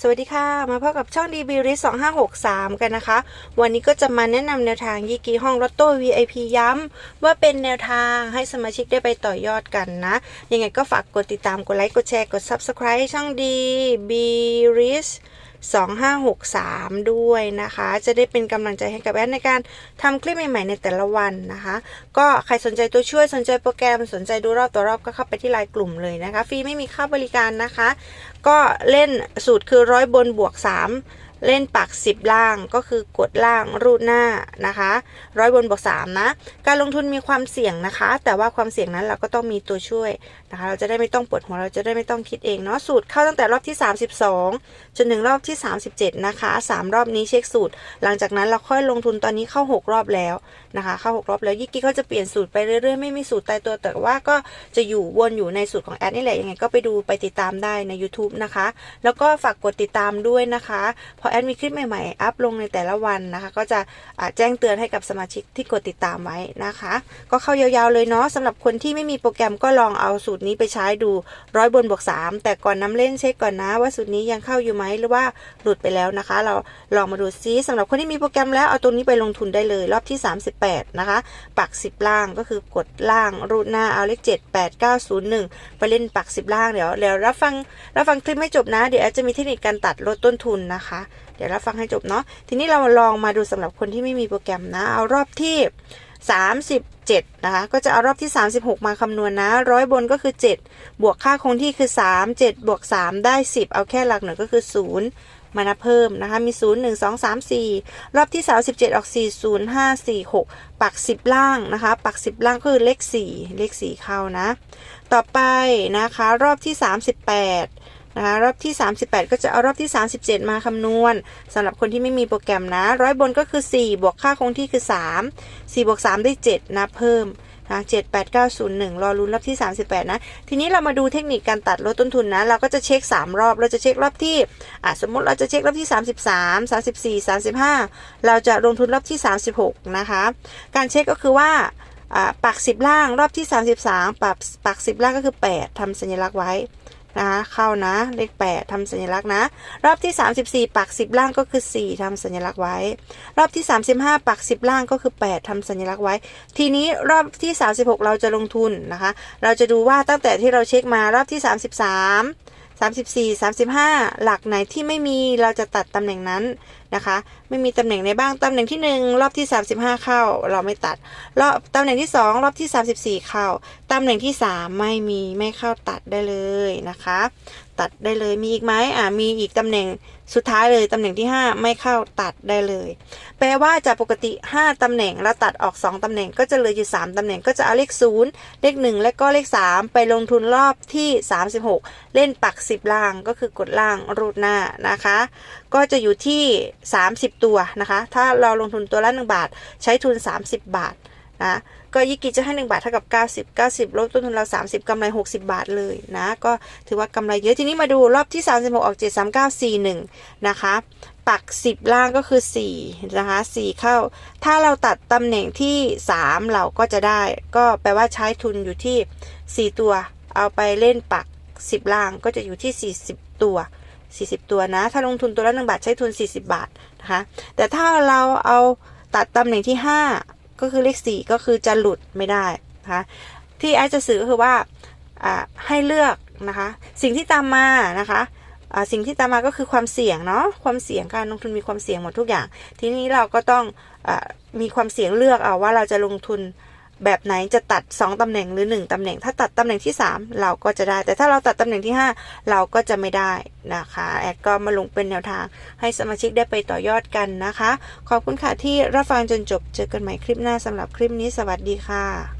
สวัสดีค่ะ มาพบกับช่อง DB r i s 2563กันนะคะ วันนี้ก็จะมาแนะนำแนวทางยี่กีห้องลอตโต้ VIP ย้ำว่าเป็นแนวทางให้สมาชิกได้ไปต่อยอดกันนะ ยังไงก็ฝากกดติดตามกดไลค์ กดแชร์ กด Subscribe ช่อง DB r i s 2563 ด้วยนะคะ จะได้เป็นกำลังใจให้กับแอดในการทำคลิปใหม่ๆในแต่ละวันนะคะ ก็ใครสนใจตัวช่วยสนใจโปรแกรมสนใจดูรอบตัวรอบก็เข้าไปที่ไลน์กลุ่มเลยนะคะ ฟรีไม่มีค่าบริการนะคะ ก็เล่นสูตรคือร้อยบนบวก 3 เล่นปัก 10 ล่างก็คือกดล่างรูดหน้านะคะร้อยบนบวก3นะการลงทุนมีความเสี่ยงนะคะ แต่ว่าความเสี่ยงนั้นเราก็ต้องมีตัวช่วยนะคะ เราจะได้ไม่ต้องปวดหัวเราจะได้ไม่ต้องคิดเองเนาะสูตรเข้าตั้งแต่รอบที่ 32 จนถึงรอบที่ 37 นะคะ 3 รอบนี้เช็คสูตร หลังจากนั้นเราค่อยลงทุนตอนนี้เข้า 6 รอบแล้วนะคะ เข้า 6 รอบแล้วยี่กี้เขาจะเปลี่ยนสูตรไปเรื่อยๆไม่มีสูตรตายตัวแต่ว่าก็จะอยู่วนอยู่ในสูตรของแอดนี่แหละยังไงก็ไปดูไปติดตามได้ใน YouTube นะคะ แล้วก็ฝากกดติดตามด้วยนะคะพอแอดมีคลิปใหม่ๆ อัพลงในแต่ละวันนะคะ ก็จะแจ้งเตือนให้กับสมาชิกที่กดติดตามไว้นะคะ ก็เข้ายาวๆเลยเนาะสำหรับคนที่ไม่มีโปรแกรมก็ลองเอาสูตรนี้ไปใช้ดูร้อยบนบวก3แต่ก่อนน้ำเล่นเช็คก่อนนะว่าสูตรนี้ยังเข้าอยู่ไหมหรือว่าหลุดไปแล้วนะคะ เราลองมาดูซิสำหรับคนที่มีโปรแกรมแล้วเอาตัวนี้ไปลงทุนได้เลย รอบที่ 38 นะคะ ปัก 10 ล่างก็คือกดล่างรูดหน้าเอาเลข7 8 9 0 1 ไปเล่นปัก 10 ล่างเดี๋ยวเดี๋ยวรับฟังรับฟังคลิปไม่จบนะ เดี๋ยวจะมีเทคนิคการตัดลดต้นทุนนะคะเดี๋ยวเรับฟังให้จบเนาะทีนี้เราลองมาดูสำหรับคนที่ไม่มีโปรแกรมนะ เอารอบที่ 37 นะคะ ก็จะเอารอบที่ 36 มาคำนวณนะร้อยบนก็คือ 7 บวกค่าคงที่คือ 3 7 บวก 3 ได้ 10 เอาแค่หลักหน่อยก็คือ 0มานับเพิ่มนะคะ มี 0 1 2 3 4 รอบที่ 37 ออก 4 0 5 4 6 ปัก 10 ล่างนะคะ ปัก 10 ล่างก็คือเลข 4 เลข 4 เข้านะ ต่อไปนะคะ รอบที่ 38 นะคะรอบที่ 38 ก็จะเอารอบที่ 37 มาคำนวณสำหรับคนที่ไม่มีโปรแกรมนะร้อยบนก็คือ 4 บวกค่าคงที่คือ 3 4บวก3ได้ 7 นะเพิ่มนะ7 8 9 0 1 รอรุ้นรอบที่ 38 นะ ทีนี้เรามาดูเทคนิคการตัดลดต้นทุนนะ เราก็จะเช็ค 3 รอบ เราจะเช็ครอบที่อะสมมุติเราจะเช็ครอบที่ 33 34 35 เราจะลงทุนรอบที่ 36 นะคะ การเช็คก็คือว่าปัก 10 ล่างรอบที่ 33ปักปัก 10 ล่างก็คือ 8ทำสัญลักษณ์ไว้ นะคะเข้านะ เลข 8ทำสัญลักษณ์นะ รอบที่ 34 ปัก 10 ล่างก็คือ 4ทำสัญลักษณ์ไว้ รอบที่ 35 ปัก 10 ล่างก็คือ 8ทำสัญลักษณ์ไว้ ทีนี้รอบที่ 36 เราจะลงทุนนะคะ เราจะดูว่าตั้งแต่ที่เราเช็คมารอบที่ 33 34 35 หลักไหนที่ไม่มีเราจะตัดตำแหน่งนั้นนะคะ ไม่มีตำแหน่งในบ้าง ตำแหน่งที่ 1 รอบที่ 35 เข้า เราไม่ตัด รอบตำแหน่งที่ 2 รอบที่ 34 เข้าตำแหน่งที่3ไม่มีไม่เข้าตัดได้เลยนะคะ ตัดได้เลยมีอีกไหมอ่ามีอีกตำแหน่งสุดท้ายเลยตำแหน่งที่5ไม่เข้าตัดได้เลย แปลว่าจากปกติ5ตำแหน่งแล้วตัดออก2ตำแหน่งก็จะเหลืออยู่3ตำแหน่งก็จะเอาเลข0เลข1และก็เลข3ไปลงทุนรอบที่36เล่นปัก10ล่างก็คือกดล่างรูดหน้านะคะ ก็จะอยู่ที่30ตัวนะคะ ถ้าเราลงทุนตัวละ1บาท ใช้ทุน30บาท นะก็ยิกิจะให้ 1 บาทเท่ากับ 90 90ลดต้นทุนเรา 30กำไร 60 บาทเลยนะ ก็ถือว่ากำไรเยอะทีนี้มาดูรอบที่ 36 ออก 7 3 9 4 1 นะคะ ปัก 10 ล่างก็คือ 4 นะคะ 4 เข้า ถ้าเราตัดตำแหน่งที่ 3 เราก็จะได้ ก็แปลว่าใช้ทุนอยู่ที่ 4 ตัว เอาไปเล่นปัก 10 ล่างก็จะอยู่ที่ 40 ตัว 40 ตัวนะ ถ้าลงทุนตัวละ1บาทใช้ทุน 40 บาทนะคะ แต่ถ้าเราเอาตัดตำแหน่งที่ 5 ก็คือเลขสี่ก็คือจะหลุดไม่ได้นะคะที่ไอจะสื่อก็คือว่าให้เลือกนะคะสิ่งที่ตามมานะคะสิ่งที่ตามมาก็คือความเสี่ยงเนาะความเสี่ยงการลงทุนมีความเสี่ยงหมดทุกอย่าง ทีนี้เราก็ต้องอมีความเสี่ยงเลือกเอาว่าเราจะลงทุน แบบไหนจะตัด 2 ตำแหน่งหรือ 1 ตำแหน่ง ถ้าตัดตำแหน่งที่ 3 เราก็จะได้ แต่ถ้าเราตัดตำแหน่งที่ 5 เราก็จะไม่ได้นะคะ แอดก็มาลงเป็นแนวทางให้สมาชิกได้ไปต่อยอดกันนะคะ ขอบคุณค่ะที่รับฟังจนจบ เจอกันใหม่คลิปหน้าสำหรับคลิปนี้ สวัสดีค่ะ